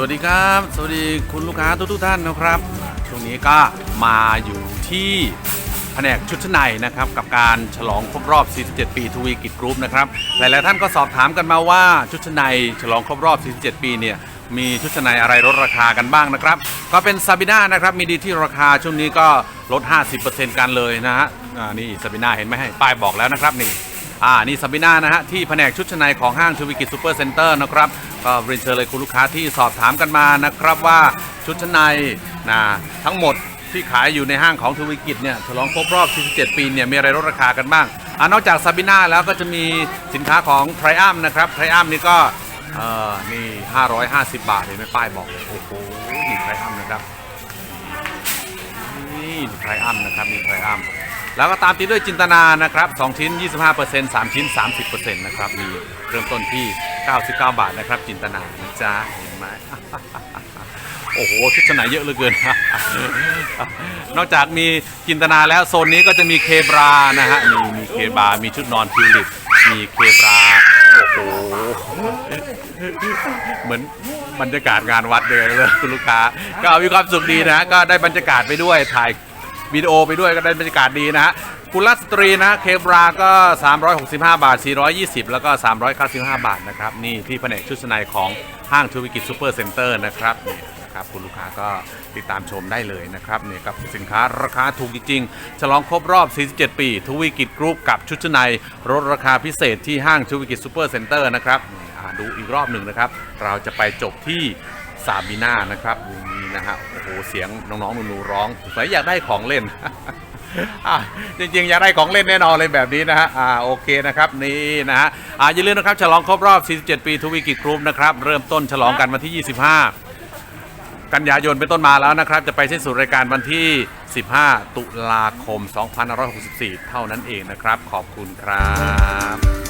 สวัสดีครับ สวัสดีคุณลูกค้าทุกทุกท่านนะครับช่วงนี้ก็มาอยู่ที่แผนกชุดชั้นในนะครับกับการฉลองครบรอบ 47 ปีทวีกิจกรุ๊ปนะครับหลาย ๆ ท่านก็สอบถามกันมาว่าชุดชั้นในฉลองครบรอบ 47 ปีเนี่ยมีชุดชั้นในอะไรลดราคากันบ้างนะครับ ก็เป็นซาบิน่านะครับมีดีที่ราคาช่วงนี้ก็ลด 50%กันเลยนะฮะนี่ซาบิน่าเห็นไหมให้ป้ายบอกแล้วนะครับนี่ อ่านี่ซาบิน่านะฮะที่แผนกชุดชั้นในของห้างทวีกิจซูเปอร์เซ็นเตอร์นะครับก็เรียนเชิญเลยคุณลูกค้าที่สอบถามกันมานะครับว่าชุดชั้นในนะทั้งหมดที่ขายอยู่ในห้างของทวีกิจเนี่ยฉลองครบรอบ 47 ปีเนี่ยมีอะไรลดราคากันบ้างอ่านอกจากซาบิน่าแล้วก็จะมีสินค้าของไทรอัมนะครับไทรอัมนี่ก็เอ่อนี่ 550 บาทเห็นไหมป้ายบอกเลยโอ้โหนี่ไทรอัมนะครับนี่ไทรอัมนะครับนี่ไทรอัม แล้วก็ตามติดด้วยจินตนานะครับ2ชิ้น 25% 3 ชิ้น 30%นะครับมีเริ่มต้นที่ 99 บาทนะครับ จินตนานะจ๊ะเห็นไหมโอ้โหชุดชั้นในเยอะเหลือเกิน นอกจากมีจินตนาแล้วโซนนี้ก็จะมีเคบรานะฮะมีมีเคบรามีชุดนอนทิวลิปมีเคบราโอ้โหเหมือนบรรยากาศงานวัดเลยเลยคุณลูกค้า ก็มีความสุขดีนะ ก็ได้บรรยากาศไปด้วยถ่าย วิดีโอไปด้วยก็ได้บรรยากาศดีนะฮะกุลสตรีนะเคบราก็ 365 บาท 420 แล้วก็ 395 บาทนะครับ นี่ที่แผนกชุดชั้นในของห้างธุรกิจซูเปอร์เซ็นเตอร์นะครับนี่นะครับคุณลูกค้าก็ติดตามชมได้เลยนะครับนี่กับสินค้าราคาถูกจริงๆ ฉลองครบรอบ 47 ปีทวีกิจกรุ๊ปกับชุดชั้นในลดราคาพิเศษที่ห้างทวีกิจซูเปอร์เซ็นเตอร์นะครับนี่อ่าดูอีกรอบหนึ่งนะครับ เราจะไปจบที่ ซาบิน่านะครับนี่นะฮะโอ้โหเสียงน้องๆหนูๆร้องสวยอยากได้ของเล่นจริงๆ อยากได้ของเล่นแน่นอนเลยแบบนี้นะฮะอ่าโอเคนะครับนี่นะฮะอ่าอย่าลืมนะครับฉลองครบรอบ 47 ปีทวีกิจกรุ๊ปนะครับเริ่มต้นฉลองกันวันที่ 25 กันยายนเป็นต้นมาแล้วนะครับ จะไปสิ้นสุดรายการวันที่ 15 ตุลาคม 2564 เท่านั้นเองนะครับ ขอบคุณครับ